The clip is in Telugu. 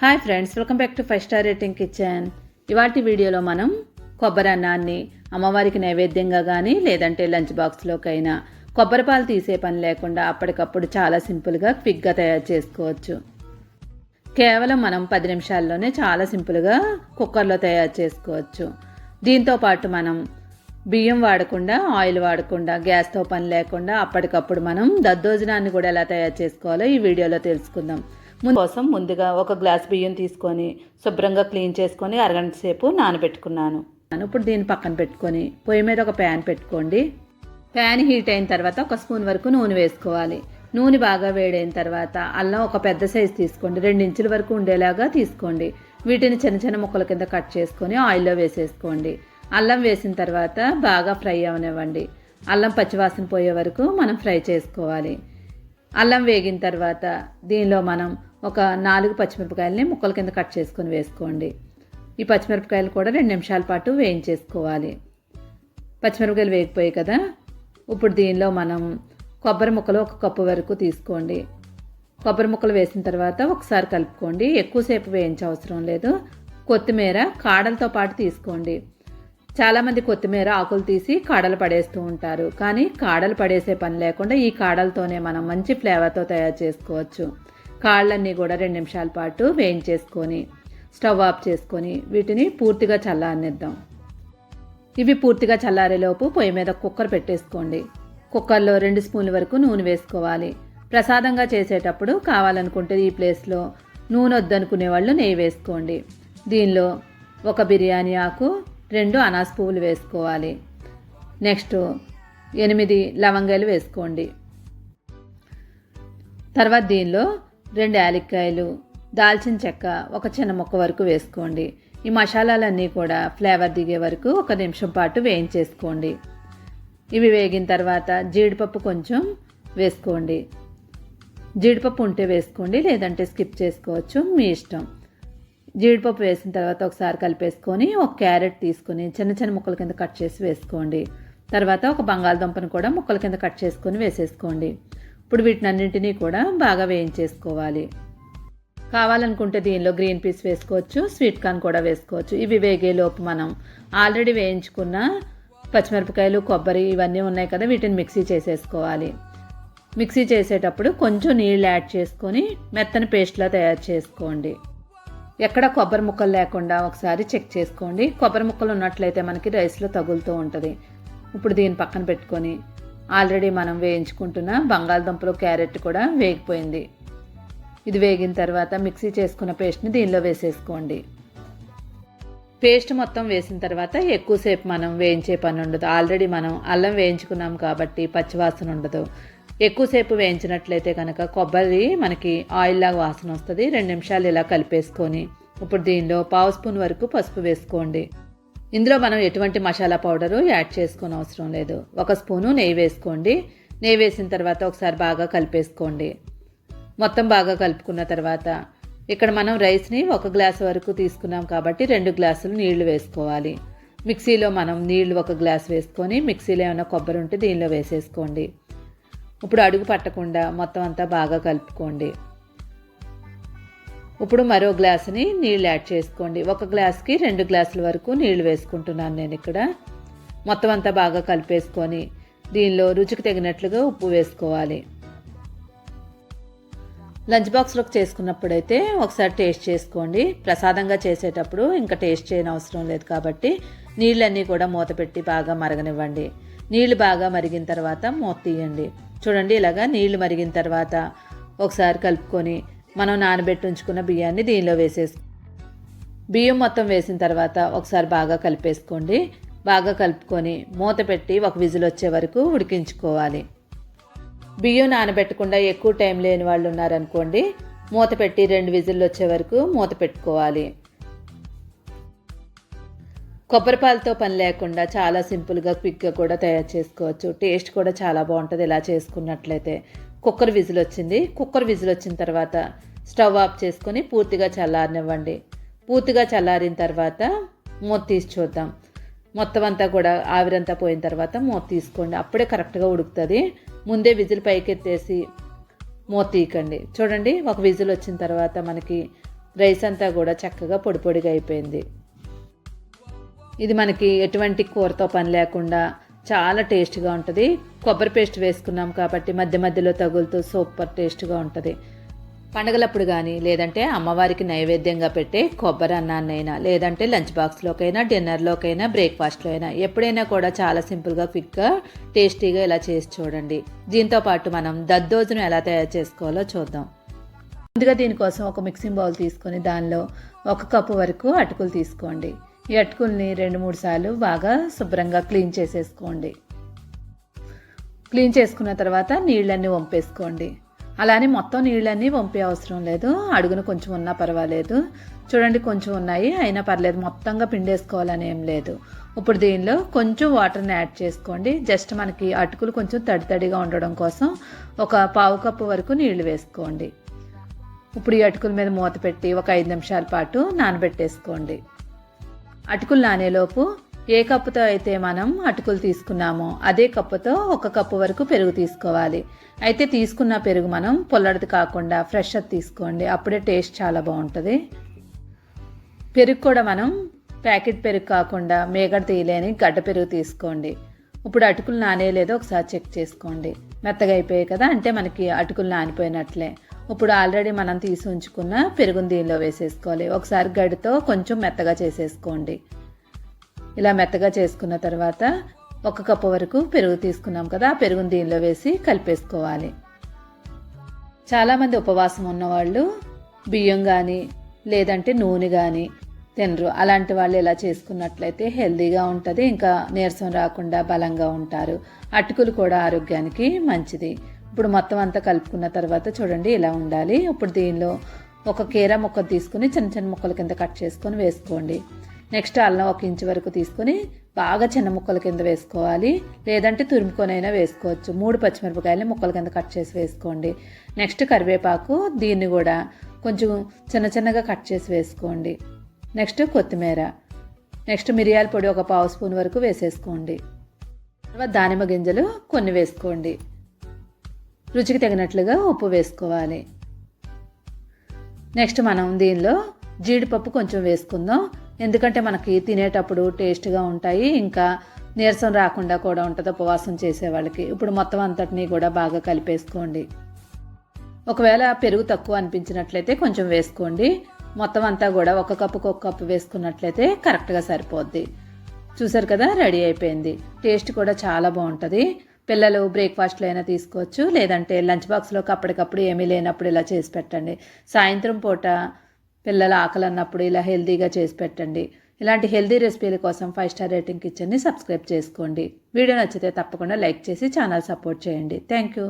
Hi friends welcome back to five star rating kitchen. ఇవాటి వీడియోలో మనం కొబ్బరి అన్నాన్ని అమ్మవారికి నైవేద్యంగా కానీ లేదంటే లంచ్ బాక్స్లోకైనా కొబ్బరి పాలు తీసే పని లేకుండా అప్పటికప్పుడు చాలా సింపుల్గా క్విక్గా తయారు చేసుకోవచ్చు. కేవలం మనం పది నిమిషాల్లోనే చాలా సింపుల్గా కుక్కర్లో తయారు చేసుకోవచ్చు. దీంతో పాటు మనం బియ్యం వాడకుండా ఆయిల్ వాడకుండా గ్యాస్తో పని లేకుండా అప్పటికప్పుడు మనం దద్దోజనాన్ని కూడా ఎలా తయారు చేసుకోవాలో ఈ వీడియోలో తెలుసుకుందాం. కోసం ముందుగా ఒక గ్లాస్ బియ్యం తీసుకొని శుభ్రంగా క్లీన్ చేసుకొని అరగంట సేపు నానబెట్టుకున్నాను. ఇప్పుడు దీన్ని పక్కన పెట్టుకొని పొయ్యి మీద ఒక ప్యాన్ పెట్టుకోండి. ప్యాన్ హీట్ అయిన తర్వాత ఒక స్పూన్ వరకు నూనె వేసుకోవాలి. నూనె బాగా వేడైన తర్వాత అల్లం ఒక పెద్ద సైజు తీసుకోండి. రెండు ఇంచుల వరకు ఉండేలాగా తీసుకోండి. వీటిని చిన్న చిన్న ముక్కల కింద కట్ చేసుకొని ఆయిల్లో వేసేసుకోండి. అల్లం వేసిన తర్వాత బాగా ఫ్రై అవనివ్వండి. అల్లం పచ్చివాసన పోయే వరకు మనం ఫ్రై చేసుకోవాలి. అల్లం వేగిన తర్వాత దీనిలో మనం ఒక నాలుగు పచ్చిమిరపకాయలని ముక్కల కింద కట్ చేసుకొని వేసుకోండి. ఈ పచ్చిమిరపకాయలు కూడా రెండు నిమిషాల పాటు వేయించేసుకోవాలి. పచ్చిమిరపకాయలు వేగిపోయాయి కదా ఇప్పుడు దీనిలో మనం కొబ్బరి ముక్కలు ఒక కప్పు వరకు తీసుకోండి. కొబ్బరి ముక్కలు వేసిన తర్వాత ఒకసారి కలుపుకోండి. ఎక్కువసేపు వేయించే అవసరం లేదు. కొత్తిమీర కాడలతో పాటు తీసుకోండి. చాలామంది కొత్తిమీర ఆకులు తీసి కాడలు పడేస్తూ ఉంటారు. కానీ కాడలు పడేసే పని లేకుండా ఈ కాడలతోనే మనం మంచి ఫ్లేవర్తో తయారు చేసుకోవచ్చు. కాళ్ళన్నీ కూడా రెండు నిమిషాల పాటు వేయించేసుకొని స్టవ్ ఆఫ్ చేసుకొని వీటిని పూర్తిగా చల్లారనిద్దాం. ఇవి పూర్తిగా చల్లారేలోపు పొయ్యి మీద కుక్కర్ పెట్టేసుకోండి. కుక్కర్లో రెండు స్పూన్ల వరకు నూనె వేసుకోవాలి. ప్రసాదంగా చేసేటప్పుడు కావాలనుకుంటే ఈ ప్లేస్లో నూనె వద్దనుకునే వాళ్ళు నెయ్యి వేసుకోండి. దీనిలో ఒక బిర్యానీ ఆకు రెండు అనాస్ పువ్వులు వేసుకోవాలి. నెక్స్ట్ ఎనిమిది లవంగాలు వేసుకోండి. తర్వాత దీనిలో రెండు యాలక్కాయలు దాల్చిన చెక్క ఒక చిన్న ముక్క వరకు వేసుకోండి. ఈ మసాలాలన్నీ కూడా ఫ్లేవర్ దిగే వరకు ఒక నిమిషం పాటు వేయించేసుకోండి. ఇవి వేగిన తర్వాత జీడిపప్పు కొంచెం వేసుకోండి. జీడిపప్పు ఉంటే వేసుకోండి లేదంటే స్కిప్ చేసుకోవచ్చు మీ ఇష్టం. జీడిపప్పు వేసిన తర్వాత ఒకసారి కలిపేసుకొని ఒక క్యారెట్ తీసుకొని చిన్న చిన్న ముక్కల కింద కట్ చేసి వేసుకోండి. తర్వాత ఒక బంగాళదుంపను కూడా ముక్కల కింద కట్ చేసుకొని వేసేసుకోండి. ఇప్పుడు వీటిని అన్నింటినీ కూడా బాగా వేయించేసుకోవాలి. కావాలనుకుంటే దీనిలో గ్రీన్ పీస్ వేసుకోవచ్చు స్వీట్ కార్న్ కూడా వేసుకోవచ్చు. ఇవి వేగేలోపు మనం ఆల్రెడీ వేయించుకున్న పచ్చిమిరపకాయలు కొబ్బరి ఇవన్నీ ఉన్నాయి కదా వీటిని మిక్సీ చేసేసుకోవాలి. మిక్సీ చేసేటప్పుడు కొంచెం నీళ్ళు యాడ్ చేసుకొని మెత్తని పేస్ట్లా తయారు చేసుకోండి. ఎక్కడ కొబ్బరి ముక్కలు లేకుండా ఒకసారి చెక్ చేసుకోండి. కొబ్బరి ముక్కలు ఉన్నట్లయితే మనకి రైస్లో తగులుతూ ఉంటుంది. ఇప్పుడు దీన్ని పక్కన పెట్టుకొని ఆల్రెడీ మనం వేయించుకుంటున్న బంగాళదుంపలు క్యారెట్ కూడా వేగిపోయింది. ఇది వేగిన తర్వాత మిక్సీ చేసుకున్న పేస్ట్ని దీనిలో వేసేసుకోండి. పేస్ట్ మొత్తం వేసిన తర్వాత ఎక్కువసేపు మనం వేయించే పని ఉండదు. ఆల్రెడీ మనం అల్లం వేయించుకున్నాం కాబట్టి పచ్చివాసన ఉండదు. ఎక్కువసేపు వేయించినట్లయితే కనుక కొబ్బరి మనకి ఆయిల్ లాగా వాసన వస్తుంది. రెండు నిమిషాలు ఇలా కలిపేసుకొని ఇప్పుడు దీనిలో పావు స్పూన్ వరకు పసుపు వేసుకోండి. ఇందులో మనం ఎటువంటి మసాలా పౌడరు యాడ్ చేసుకోని అవసరం లేదు. ఒక స్పూను నెయ్యి వేసుకోండి. నెయ్యి వేసిన తర్వాత ఒకసారి బాగా కలిపేసుకోండి. మొత్తం బాగా కలుపుకున్న తర్వాత ఇక్కడ మనం రైస్ని ఒక గ్లాస్ వరకు తీసుకున్నాం కాబట్టి రెండు గ్లాసులు నీళ్ళు వేసుకోవాలి. మిక్సీలో మనం నీళ్ళు ఒక గ్లాస్ వేసుకొని మిక్సీలో ఏమైనా కొబ్బరి ఉంటే దీనిలో వేసేసుకోండి. ఇప్పుడు అడుగు పట్టకుండా మొత్తం అంతా బాగా కలుపుకోండి. ఇప్పుడు మరో గ్లాసుని నీళ్ళు యాడ్ చేసుకోండి. ఒక గ్లాస్కి రెండు గ్లాసుల వరకు నీళ్ళు వేసుకుంటున్నాను నేను ఇక్కడ. మొత్తం అంతా బాగా కలిపేసుకొని దీనిలో రుచికి తగినట్లుగా ఉప్పు వేసుకోవాలి. లంచ్ బాక్స్లోకి చేసుకున్నప్పుడైతే ఒకసారి టేస్ట్ చేసుకోండి. ప్రసాదంగా చేసేటప్పుడు ఇంకా టేస్ట్ చేయని అవసరం లేదు కాబట్టి నీళ్ళన్నీ కూడా మూత పెట్టి బాగా మరగనివ్వండి. నీళ్ళు బాగా మరిగిన తర్వాత మూత తీయండి. చూడండి ఇలాగా నీళ్ళు మరిగిన తర్వాత ఒకసారి కలుపుకొని మనం నానబెట్టి ఉంచుకున్న బియ్యాన్ని దీనిలో వేసేసు బియ్యం మొత్తం వేసిన తర్వాత ఒకసారి బాగా కలిపేసుకోండి. బాగా కలుపుకొని మూత పెట్టి ఒక విజిల్ వచ్చే వరకు ఉడికించుకోవాలి. బియ్యం నానబెట్టకుండా ఎక్కువ టైం లేని వాళ్ళు ఉన్నారనుకోండి మూత పెట్టి రెండు విజిల్లు వచ్చే వరకు మూత పెట్టుకోవాలి. కొబ్బరిపాలతో పని లేకుండా చాలా సింపుల్గా క్విక్గా కూడా తయారు చేసుకోవచ్చు. టేస్ట్ కూడా చాలా బాగుంటుంది ఇలా చేసుకున్నట్లయితే. కుక్కర్ విజిల్ వచ్చింది. కుక్కర్ విజిల్ వచ్చిన తర్వాత స్టవ్ ఆఫ్ చేసుకొని పూర్తిగా చల్లారనివ్వండి. పూర్తిగా చల్లారిన తర్వాత మూత తీసి చూద్దాం. మొత్తం అంతా కూడా ఆవిరంతా పోయిన తర్వాత మూత తీసుకోండి. అప్పుడే కరెక్ట్గా ఉడుకుతుంది. ముందే విజిల్ పైకెత్తేసి మూత తీయకండి. చూడండి ఒక విజిల్ వచ్చిన తర్వాత మనకి రైస్ అంతా కూడా చక్కగా పొడి పొడిగా అయిపోయింది. ఇది మనకి ఎటువంటి కూరతో పని లేకుండా చాలా టేస్ట్గా ఉంటుంది. కొబ్బరి పేస్ట్ వేసుకున్నాం కాబట్టి మధ్య మధ్యలో తగులుతూ సూపర్ టేస్ట్గా ఉంటుంది. పండగలప్పుడు కానీ లేదంటే అమ్మవారికి నైవేద్యంగా పెట్టే కొబ్బరి అన్నాన్నైనా లేదంటే లంచ్ బాక్స్లోకైనా డిన్నర్లోకైనా బ్రేక్ఫాస్ట్లో అయినా ఎప్పుడైనా కూడా చాలా సింపుల్గా క్విక్గా టేస్టీగా ఇలా చేసి చూడండి. దీంతో పాటు మనం దద్దోజును ఎలా తయారు చేసుకోవాలో చూద్దాం. ముందుగా దీనికోసం ఒక మిక్సింగ్ బౌల్ తీసుకొని దానిలో ఒక కప్పు వరకు అటుకులు తీసుకోండి. ఈ అటుకుల్ని రెండు మూడు సార్లు బాగా శుభ్రంగా క్లీన్ చేసేసుకోండి. క్లీన్ చేసుకున్న తర్వాత నీళ్ళన్నీ వంపేసుకోండి. అలానే మొత్తం నీళ్ళన్నీ వంపే అవసరం లేదు. అడుగున కొంచెం ఉన్నా పర్వాలేదు. చూడండి కొంచెం ఉన్నాయి. అయినా పర్లేదు మొత్తంగా పిండేసుకోవాలని ఏం లేదు. ఇప్పుడు దీనిలో కొంచెం వాటర్ని యాడ్ చేసుకోండి. జస్ట్ మనకి అటుకులు కొంచెం తడి తడిగా ఉండడం కోసం ఒక పావు కప్పు వరకు నీళ్ళు వేసుకోండి. ఇప్పుడు ఈ అటుకుల మీద మూత పెట్టి ఒక ఐదు నిమిషాల పాటు నానబెట్టేసుకోండి. అటుకులు నానేలోపు ఏ కప్పుతో అయితే మనం అటుకులు తీసుకున్నామో అదే కప్పుతో ఒక కప్పు వరకు పెరుగు తీసుకోవాలి. అయితే తీసుకున్న పెరుగు మనం పొల్లడిది కాకుండా ఫ్రెష్ అది తీసుకోండి. అప్పుడే టేస్ట్ చాలా బాగుంటుంది. పెరుగు కూడా మనం ప్యాకెట్ పెరుగు కాకుండా మేగడ తీయలేని గడ్డ పెరుగు తీసుకోండి. ఇప్పుడు అటుకులు నానేలేదో ఒకసారి చెక్ చేసుకోండి. మెత్తగా అయిపోయాయి కదా అంటే మనకి అటుకులు నానిపోయినట్లే. ఇప్పుడు ఆల్రెడీ మనం తీసి ఉంచుకున్న పెరుగుని దీనిలో వేసేసుకోవాలి. ఒకసారి గడితో కొంచెం మెత్తగా చేసేసుకోండి. ఇలా మెత్తగా చేసుకున్న తర్వాత ఒక కప్పు వరకు పెరుగు తీసుకున్నాం కదా ఆ పెరుగుని దీనిలో వేసి కలిపేసుకోవాలి. చాలామంది ఉపవాసం ఉన్నవాళ్ళు బియ్యం కానీ లేదంటే నూనె కానీ తినరు. అలాంటి వాళ్ళు ఇలా చేసుకున్నట్లయితే హెల్తీగా ఉంటుంది ఇంకా నీరసం రాకుండా బలంగా ఉంటారు. అటుకులు కూడా ఆరోగ్యానికి మంచిది. ఇప్పుడు మొత్తం అంతా కలుపుకున్న తర్వాత చూడండి ఇలా ఉండాలి. ఇప్పుడు దీనిలో ఒక కీర ముక్క తీసుకుని చిన్న చిన్న ముక్కల కింద కట్ చేసుకొని వేసుకోండి. నెక్స్ట్ అల్లం ఒక ఇంచు వరకు తీసుకొని బాగా చిన్న ముక్కల కింద వేసుకోవాలి. లేదంటే తురుముకొనైనా వేసుకోవచ్చు. మూడు పచ్చిమిరపకాయలు ముక్కల కింద కట్ చేసి వేసుకోండి. నెక్స్ట్ కరివేపాకు దీన్ని కూడా కొంచెం చిన్న చిన్నగా కట్ చేసి వేసుకోండి. నెక్స్ట్ కొత్తిమీర. నెక్స్ట్ మిరియాల పొడి ఒక పావు స్పూన్ వరకు వేసేసుకోండి. తర్వాత దానిమ్మ గింజలు కొన్ని వేసుకోండి. రుచికి తగినట్లుగా ఉప్పు వేసుకోవాలి. నెక్స్ట్ మనం దీనిలో జీడిపప్పు కొంచెం వేసుకుందాం. ఎందుకంటే మనకి తినేటప్పుడు టేస్ట్గా ఉంటాయి. ఇంకా నీరసం రాకుండా కూడా ఉంటుంది ఉపవాసం చేసేవాళ్ళకి ఇప్పుడు మొత్తం అంతటినీ కూడా బాగా కలిపేసుకోండి. ఒకవేళ పెరుగు తక్కువ అనిపించినట్లయితే కొంచెం వేసుకోండి. మొత్తం అంతా కూడా ఒక కప్పుకు ఒక కప్పు వేసుకున్నట్లయితే కరెక్ట్గా సరిపోద్ది. చూసారు కదా రెడీ అయిపోయింది. టేస్ట్ కూడా చాలా బాగుంటుంది. పిల్లలు బ్రేక్ఫాస్ట్లో అయినా తీసుకోవచ్చు లేదంటే లంచ్ బాక్స్లోకి అప్పటికప్పుడు ఏమీ లేనప్పుడు ఇలా చేసి పెట్టండి. సాయంత్రం పూట పిల్లల ఆకలి అన్నప్పుడు ఇలా హెల్తీగా చేసి పెట్టండి. ఇలాంటి హెల్తీ రెసిపీల కోసం ఫైవ్ స్టార్ రేటింగ్ కిచెన్ని సబ్స్క్రైబ్ చేసుకోండి. వీడియో నచ్చితే తప్పకుండా లైక్ చేసి ఛానల్ సపోర్ట్ చేయండి. Thank you